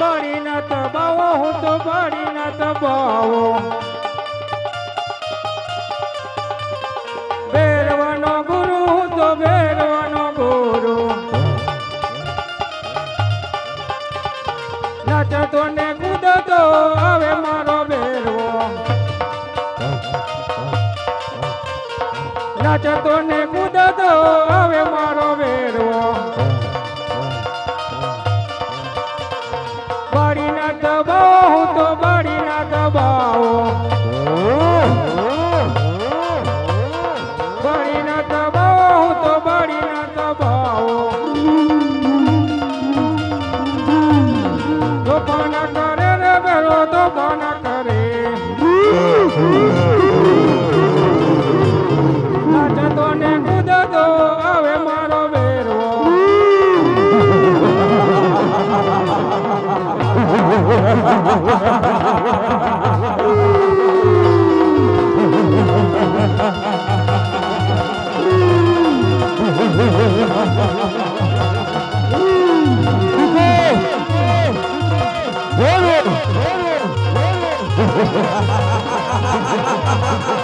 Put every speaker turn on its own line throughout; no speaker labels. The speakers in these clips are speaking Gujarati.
બાળી ના તબાવો હું તો બાળી ના તબાવો ભેરવાનો ગુરુ હું તો ભેરવાનો ગુરુ નાચતો ને કૂદતો હવે મારો ભેરવો નાચતો ને કૂદતો હવે બાળી Ha ha ha ha
ha!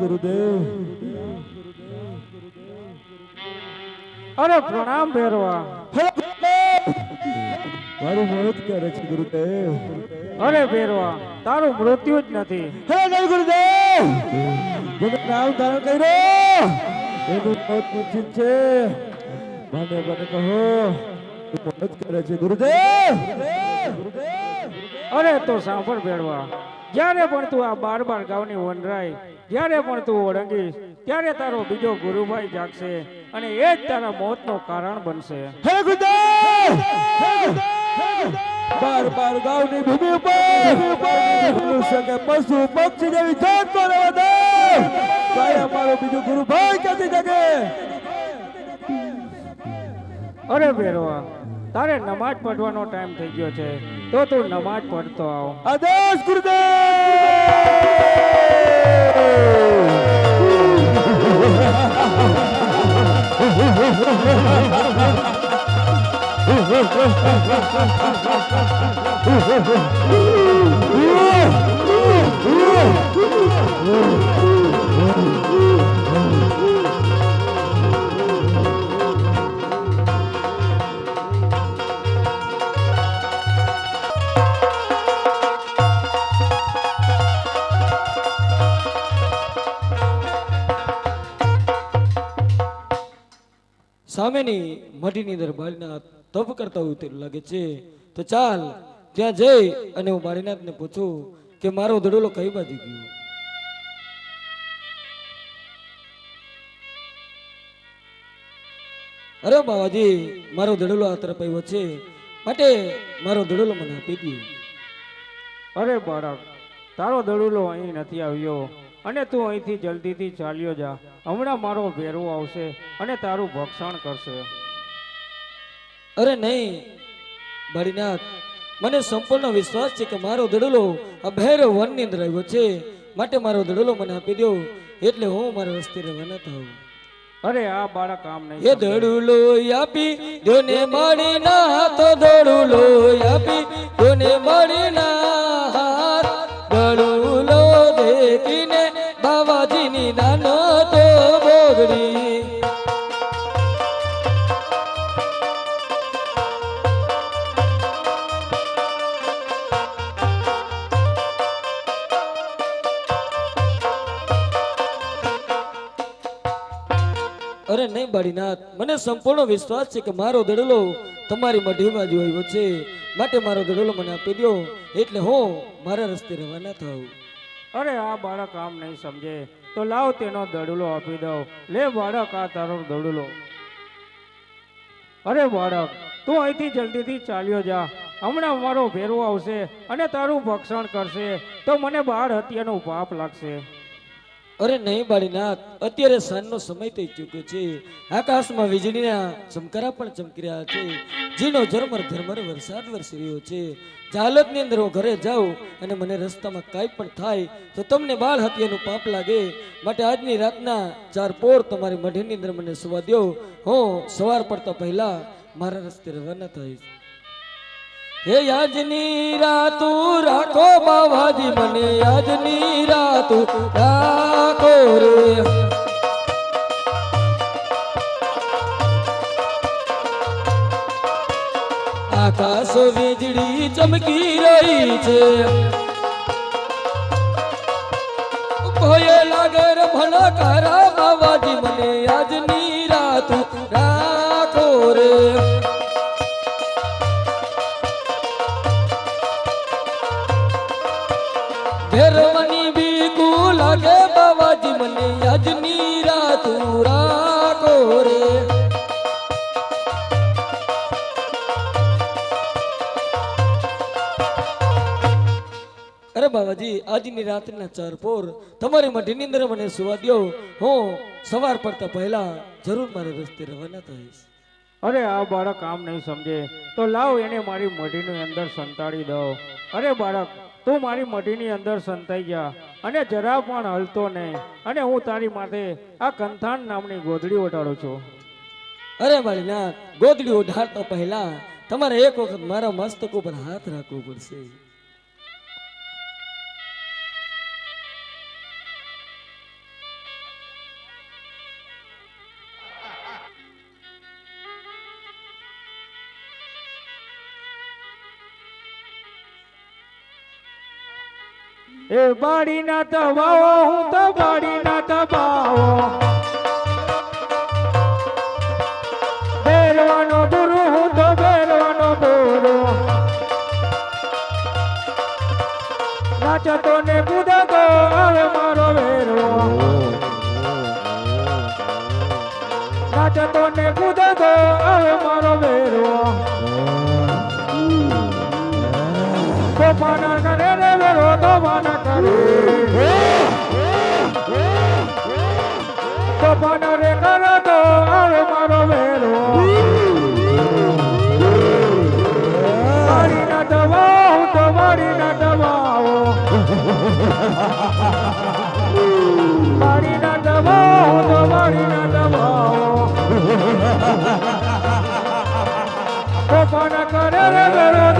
ગુરુદેવ.
અરે પ્રણામ ભેરવા.
મારું મૃત કરે છે ગુરુદેવ.
અરે ભેરવા તારું મૃત્યુ જ નથી.
હે જય ગુરુદેવ. જેને નામ ધારણ કર્યો એનું મોત પૂછ્યું છે. મને મને કહો તું મોત કરે છે ગુરુદેવ.
અરે તો સાંભળ ભેરવા જ્યારે પણ તું આ બાર બાર ગાવની વનરાય જ્યારે પણ તું ઓળંગીશ ત્યારે તારો બીજો ગુરુભાઈ જાગશે અને એ જ તારા મોતનું કારણ બનશે.
હે બાર બાર ગાવની ભૂમિ ઉપર મનુષ્ય કે પશુ પક્ષી જેવી જાત તો રહેવા દે. કાયા મારો બીજો ગુરુભાઈ ક્યાંથી જગે?
અરે ભેરવા તારે નમાજ પઢવાનો ટાઈમ થઈ ગયો છે તો તું નમાજ પઢતો આવ.
આદેશ ગુરુદેવ! Uh!
સામેની મઢીની અંદર બાળીનાથ તપ કરતા હોય તેવું લાગે છે. તો ચાલ, ત્યાં જઈ અને હું બાળીનાથને પૂછું કે મારો દડોલો કઈ બાજુ ગયો? અરે બાવાજી, મારો દડોલો આ તરફ આવ્યો છે. માટે મારો દડોલો મને આપી દો
અરે બાળક, તારો દડોલો અહીં નથી આવ્યો. અને તું અહીંથી જલ્દીથી ચાલ્યો જા. હમણાં મારો ભેરવો આવશે અને તારું ભક્ષણ કરશે.
અરે નહીં ભરીનાથ મને સંપૂર્ણ વિશ્વાસ છે કે મારો દડોલો આ ભૈરવ વનની અંદર આવ્યો છે. માટે મારો દડોલો મને આપી દો એટલે હું મારા રસ્તે રવાના થાઉં.
અરે આ બાળક આમ નહીં
એ. દડુલો આપી દોને મળી ના તો દડુલો આપી દોને મળી ના બોગડી અરે નહીં બાળીનાથ, મને સંપૂર્ણ વિશ્વાસ છે કે મારો દડલો તમારી મઢીમાં જ આવ્યો છે. માટે મારો દડલો મને આપી દો એટલે હું મારા રસ્તે રવાના થાઉં.
અરે આ બાળક આમ નહીં સમજે. તો લાવ તેનો દડુલો આપી દઉં. લે બાળક, આ તારો દડુલો. અરે બાળક, તું અહીંથી જલ્દીથી ચાલ્યો જા. હમણાં મારો ભેરવો આવશે અને તારું ભક્ષણ કરશે. તો મને બાળ હત્યાનું પાપ લાગશે.
અરે નહીં બાળીનાથ, અત્યારે સાંજનો સમય થઈ ચૂક્યો છે. આકાશમાં વીજળીના ચમકારા પણ ચમકી રહ્યા છે. જીનો ઝરમર ઝરમર વરસાદ વરસી રહ્યો છે. જાલતની અંદર હું ઘરે જાઉં અને મને રસ્તામાં કાંઈ પણ થાય તો તમને બાળ હત્યાનું પાપ લાગે. માટે આજની રાતના ચાર પોર તમારી મઢીની અંદર મને સુવા દો હું સવાર પડતા પહેલા મારા રસ્તે રવાના થઈશ. હે યાજની રાતુ રાખો બાવાજી, મને યાજની રાતુ રાખો રે. આકાશ વીજળી ચમકી રહી છે. ભય લાગે ભણકારા બાવાજી, મને યાજની રાતુ રાખો રે. બાબાજી આજની રાત્રિના ચાર પોર. તમારી મઢીની અંદર મને સુવા દો હું સવાર પડતા પહેલા જરૂર મારે રસ્તે રવાના થઈશ.
અરે આ બાળક આમ નહીં સમજે. તો લાવ એને મારી મઢીની અંદર સંતાડી દો. અરે બાળક તું મારી મઢીની અંદર સંતાઈ જા. અને જરા પણ હલતો નહીં. અને હું તારી માથે આ કંથાણ નામની ગોધડી ઓઢાડું છું.
અરે બાળીનાથ ગોધડી ઓઢાડતા પહેલા તમારે એક વખત મારા મસ્તક ઉપર હાથ રાખવો પડશે.
એ બાળીના તબાવો હું તો બાળીના તબાવો બેરવાનો ગુરુ હું તો બેરવાનો બોરો નાચતો ને કૂદતો આવે મારો વેરવો નાચતો ને કૂદતો આવે મારો વેરવો તોફાન કરે રે વેરો તોફાન કરે તોફાન રે કરો તો આવે મારો વેરો મારી ના દવાઓ તો મારી ના દવાઓ મારી ના દવાઓ તો મારી ના દવાઓ તોફાન કરે રે વેરો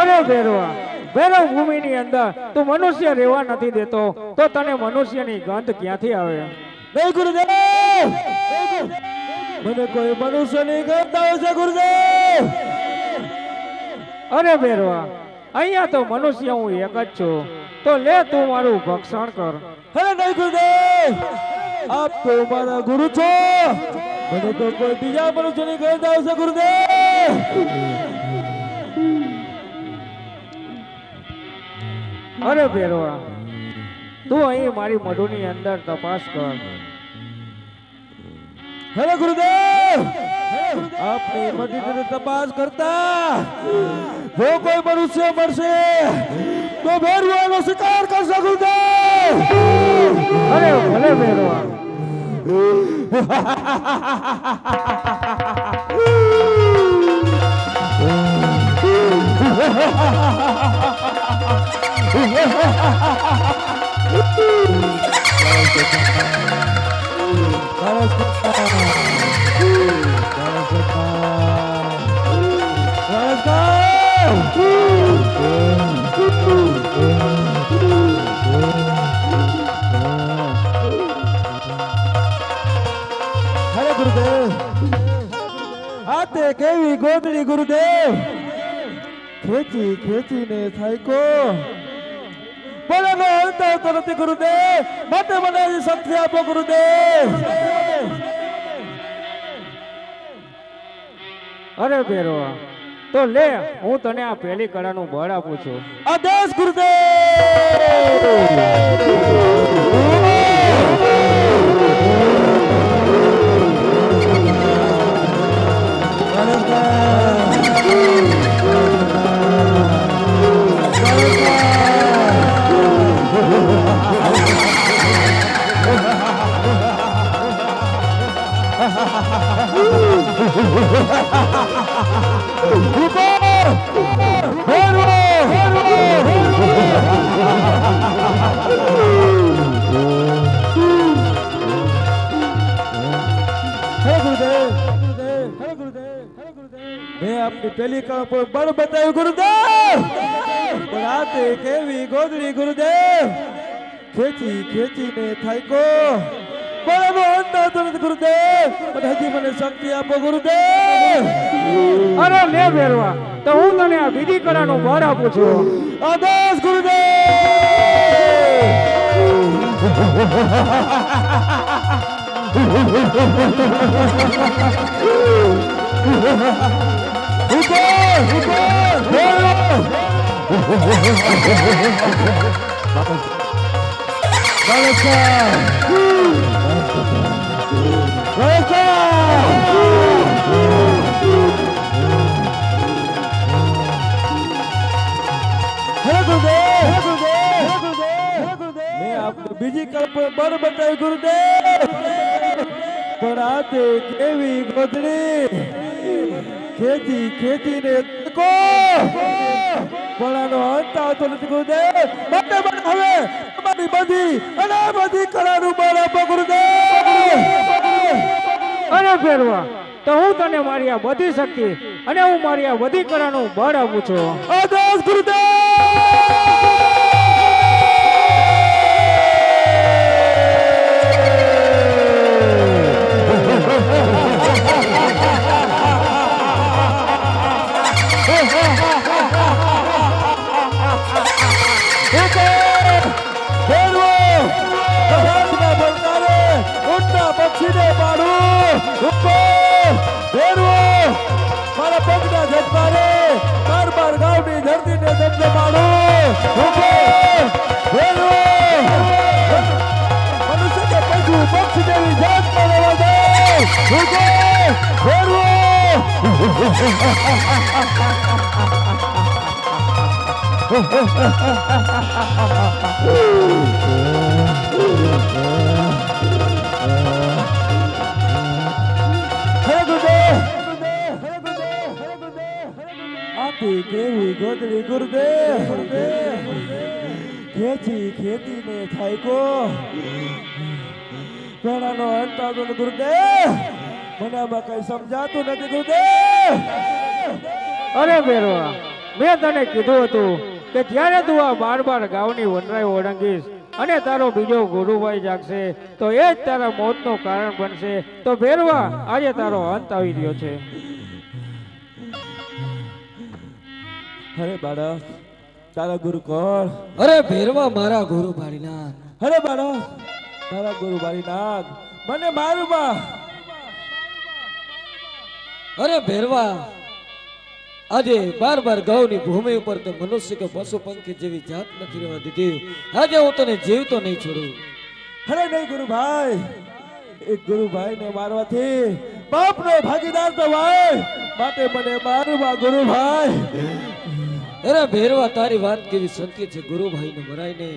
અરે ભેરવા ભૈરવ ભૂમિની અંદર તું મનુષ્ય રહેવા નથી દેતો તો તને મનુષ્યની ગંધ ક્યાંથી આવે?
નહીં ગુરુદેવ. મને કોઈ મનુષ્યની ગંધ આવે છે ગુરુદેવ.
અરે ભેરવા અહીંયા તો મનુષ્ય હું એક જ છું તો લે તું મારું ભક્ષણ કર.
હરે નહીં ગુરુદેવ. આપ તો મારા ગુરુ છો. મને તો કોઈ બીજા મનુષ્યની ગંધ આવે છે ગુરુદેવ.
અરે ભેરવા તું અહીં મારી મઢુની અંદર તપાસ કર.
હેલો ગુરુદેવ! આપની મદદની તપાસ કરતા. જો કોઈ મનુષ્ય મળશે તો ભેરવાનો શિકાર કરશે ગુરુદેવ!
અરે ભલે ભેરવા.
ha ha ha કરતા. સરસ કર. હરે ગુરુદેવ આ તે કેવી ગોદડી ગુરુદેવ ખેંચી ખેંચીને થાયકો બોલેનો અંત આવતો નથી ગુરુદેવ. માટે મને શક્તિ આપો ગુરુદેવ.
અરે ભેરવા તો લે હું તને આ પહેલી કળાનું બળ આપું છું.
આદેશ ગુરુદેવ. પર બળ બતાવ્યું ગુરુદેવ! પણ આ તે કેવી ગોદડી ગુરુદેવ! ખેંચી ખેંચીને થાયકો. પણ એનો અંત આવતો નથી ગુરુદેવ! પણ હજી મને શક્તિ આપો ગુરુદેવ!
અરે લે ભેરવા તો હું તને આ બીજી કળાનું બળ આપું છું.
આદેશ ગુરુદેવ! ગુરુદેવ હે ગુરુદેવ હે ગુરુદેવ મેં આપને બીજી કલ્પ બળ બતાવી ગુરુદેવ પણ આ તે કેવી ગોદડી ખેતી ખેતીને તકો પણ આનો અંત આવતો નથી ગુરુદેવ. માટે મને હવે તમારી બધી અને બધી કળાનું બળ આપો ગુરુદેવ.
અરે ફેરવા. તો હું તને મારી આ બધી શક્તિ અને હું મારી આ બધી કળાનું બળ આપું છું.
આદેશ પક્ષીને પાડું. ઉપર ફેરવો મારા પગના ઝટકારે બાર બાર ગાવની ધરતીને દંડ મારું ફેરવો મનુષ્ય કે પશુ પક્ષી જેવી જાત રહેવા દે. ફેરવો આતી કેવી ગોદડી, ગુરુદેવ. ખેંચી ખેતીને થાય કો પેણાનો અંત આવતો નથી, ગુરુદેવ. મને આમાં કઈ સમજાતું નથી, ગુરુદેવ.
અરે બેરો મેં તને કીધું હતું કે જ્યારે તું આ બાર બાર ગાવની વનરાય ઓળંગીશ અને તારો બીજો ગુરુભાઈ જાગશે તો એ જ તારા મોતનું કારણ બનશે. તો ભેરવા આજે તારો અંત આવી રહ્યો છે.
અરે બાળક તારા ગુરુ કોણ?
અરે ભેરવા મારા ગુરુ ભાડીનાથ
અરે બાળક તારા ગુરુ બારીનાથ મને મારું બા
અરે ભેરવા આજે બાર બાર ગાઉની ભૂમિ ઉપર તે મનુષ્ય કે પશુ પંખી જેવી જાત નથી રહેવા દીધી. આજે હું તને જીવતો નહીં છોડું.
અરે નહીં ગુરુભાઈ. એક ગુરુભાઈને મારવાથી બાપનો ભાગીદાર તો ભાઈ માટે મને મારવા ગુરુભાઈ.
અરે ભેરવા તારી વાત કેવી સંકેત છે ગુરુભાઈને મરાય ને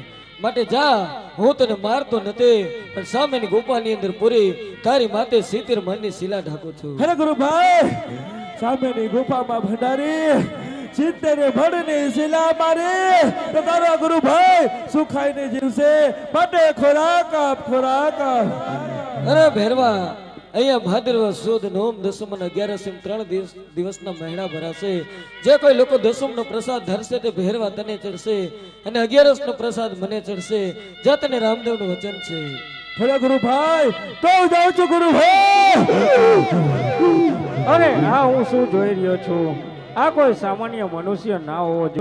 માટે જા હું તને મારતો નથી પણ સામેની ગુફાની અંદર પૂરી તારી માતે સિત્તેર મનની શિલા ઢાકું છું.
અરે ગુરુભાઈ સામેની ગુફામાં ભંડારી સિત્તેરે ભડની શિલા મારી. તો તારો ગુરુભાઈ સુખાઈને જીવશે. માટે ખોરાક આપ ખોરાક
અરે ભેરવા અહીંયા ભાદરવા સુદ નોમ દસમ અને અગિયારસમ ત્રણ દિવસ દિવસના મહિના ભરાશે. જે કોઈ લોકો દસમ નો પ્રસાદ ધરશે તે ભેરવા તને ચડશે અને અગિયારસ નો પ્રસાદ મને ચડશે. જ્યાં તને રામદેવનું વચન છે.
ગુરુભાઈ તો જાઉં છું ગુરુભાઈ.
અરે હા હું શું જોઈ રહ્યો છું? આ કોઈ સામાન્ય મનુષ્ય ના હોવો જોઈએ.